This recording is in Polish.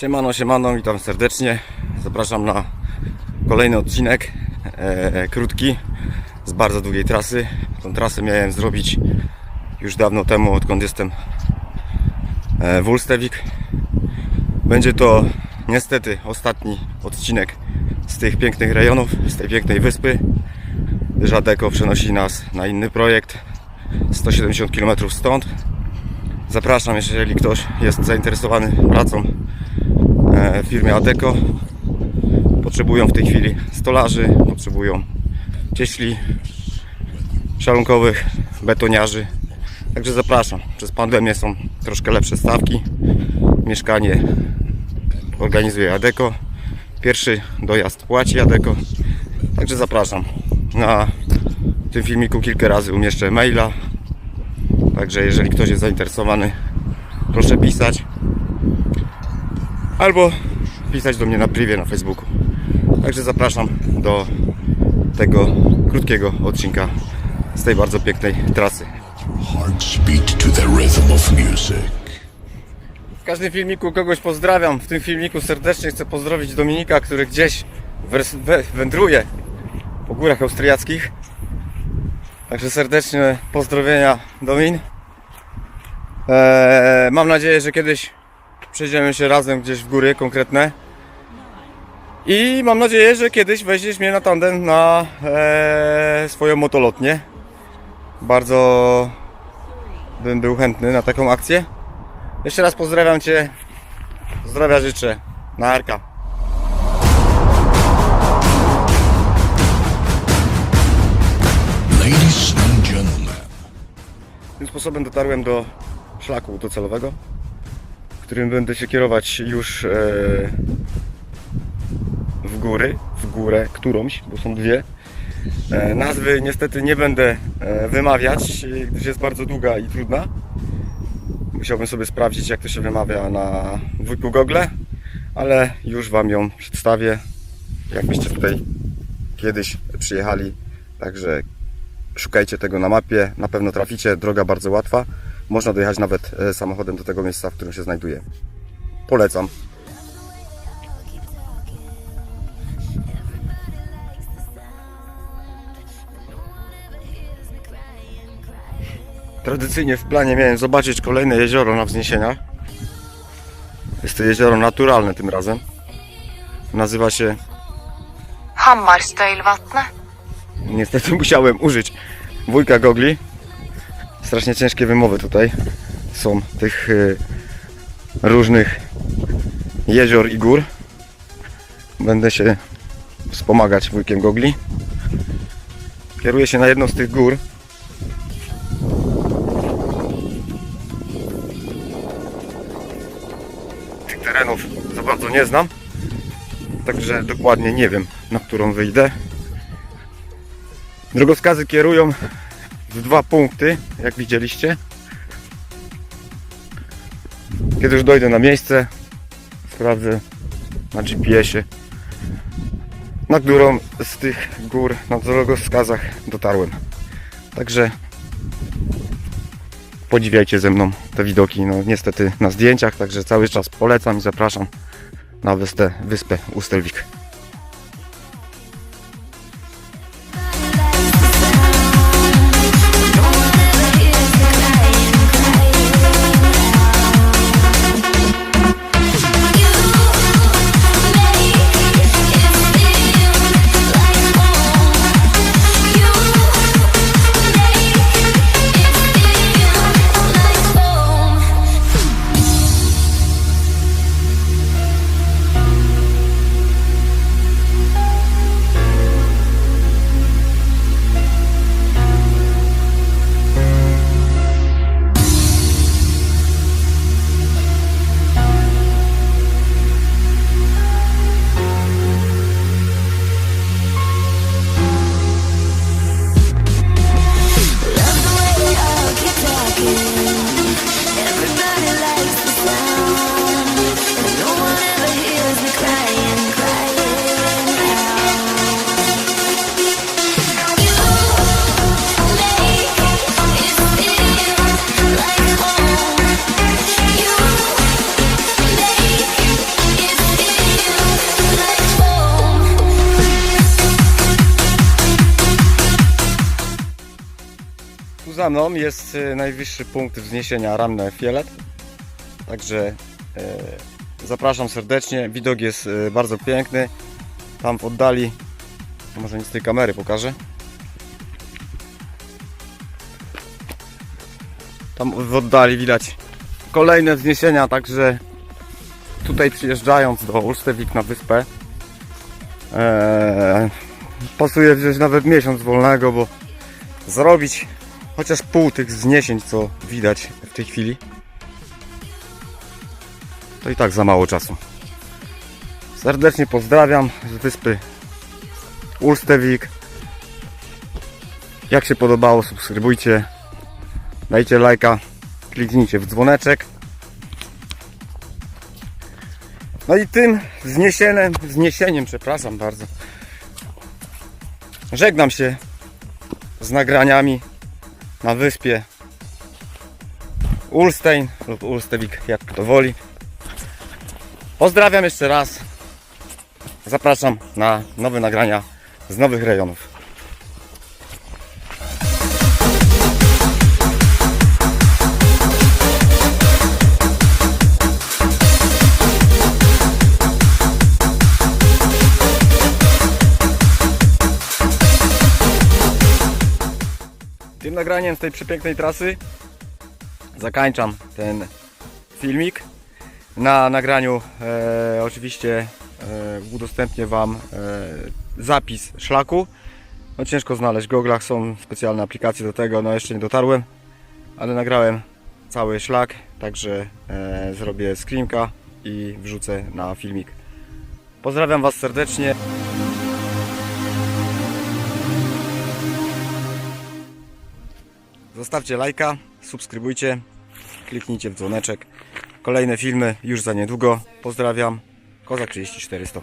Siemano, siemano, witam serdecznie. Zapraszam na kolejny odcinek, e, krótki, z bardzo długiej trasy. Tą trasę miałem zrobić już dawno temu, odkąd jestem e, w Ulstewik. Będzie to niestety ostatni odcinek z tych pięknych rejonów, z tej pięknej wyspy. Żadeko przenosi nas na inny projekt, 170 km stąd. Zapraszam, jeżeli ktoś jest zainteresowany pracą e, w firmie Adeko. Potrzebują w tej chwili stolarzy, potrzebują cieśli szalunkowych, betoniarzy. Także zapraszam. Przez pandemię są troszkę lepsze stawki. Mieszkanie organizuje Adeko. Pierwszy dojazd płaci Adeko. Także zapraszam. Na tym filmiku kilka razy umieszczę maila. Także jeżeli ktoś jest zainteresowany, proszę pisać. Albo pisać do mnie na privie na Facebooku. Także zapraszam do tego krótkiego odcinka z tej bardzo pięknej trasy. W każdym filmiku kogoś pozdrawiam. W tym filmiku serdecznie chcę pozdrowić Dominika, który gdzieś wędruje po górach austriackich. Także serdeczne pozdrowienia Domin. Eee, mam nadzieję, że kiedyś przejdziemy się razem gdzieś w góry konkretne. I mam nadzieję, że kiedyś weźmiesz mnie na tandem na eee, swoją motolotnię. Bardzo bym był chętny na taką akcję. Jeszcze raz pozdrawiam Cię. Zdrowia życzę. Na sposobem dotarłem do szlaku docelowego, którym będę się kierować już e, w góry, w górę, którąś, bo są dwie. E, nazwy niestety nie będę e, wymawiać, gdyż jest bardzo długa i trudna. Musiałbym sobie sprawdzić, jak to się wymawia na wujku Google, ale już Wam ją przedstawię, jakbyście tutaj kiedyś przyjechali. Także szukajcie tego na mapie, na pewno traficie, droga bardzo łatwa. Można dojechać nawet e, samochodem do tego miejsca, w którym się znajduje. Polecam. Tradycyjnie w planie miałem zobaczyć kolejne jezioro na wzniesieniach. Jest to jezioro naturalne tym razem. Nazywa się Hammarstøylvatnet. Niestety musiałem użyć wujka gogli. Strasznie ciężkie wymowy tutaj są tych y, różnych jezior i gór. Będę się wspomagać wujkiem gogli. Kieruję się na jedną z tych gór. Tych terenów za bardzo nie znam. Także dokładnie nie wiem, na którą wyjdę. Drogowskazy kierują w dwa punkty, jak widzieliście. Kiedy już dojdę na miejsce, sprawdzę na GPS-ie, na którą z tych gór na drogowskazach dotarłem. Także podziwiajcie ze mną te widoki. No niestety na zdjęciach, także cały czas polecam i zapraszam na wyspę, wyspę Ustelwik. Za mną jest e, najwyższy punkt wzniesienia Ramne Fielet. Także e, zapraszam serdecznie. Widok jest e, bardzo piękny. Tam w oddali, może nie z tej kamery pokażę. Tam w oddali widać kolejne wzniesienia, także tutaj przyjeżdżając do Ulstewik na wyspę e, pasuje wziąć nawet miesiąc wolnego, bo zrobić chociaż pół tych wzniesień, co widać w tej chwili, to i tak za mało czasu. Serdecznie pozdrawiam z wyspy Ulstewik. Jak się podobało, subskrybujcie, dajcie lajka, kliknijcie w dzwoneczek. No i tym wzniesieniem, wzniesieniem, przepraszam bardzo, żegnam się z nagraniami na wyspie Ulstein lub Ulstewik, jak kto woli. Pozdrawiam jeszcze raz. Zapraszam na nowe nagrania z nowych rejonów. Nagraniem z tej przepięknej trasy zakończam ten filmik. Na nagraniu e, oczywiście e, udostępnię Wam e, zapis szlaku. No ciężko znaleźć w goglach, są specjalne aplikacje do tego, no jeszcze nie dotarłem, ale nagrałem cały szlak, także e, zrobię screenka i wrzucę na filmik. Pozdrawiam Was serdecznie. Zostawcie lajka, subskrybujcie, kliknijcie w dzwoneczek. Kolejne filmy już za niedługo. Pozdrawiam. Kozak 3400.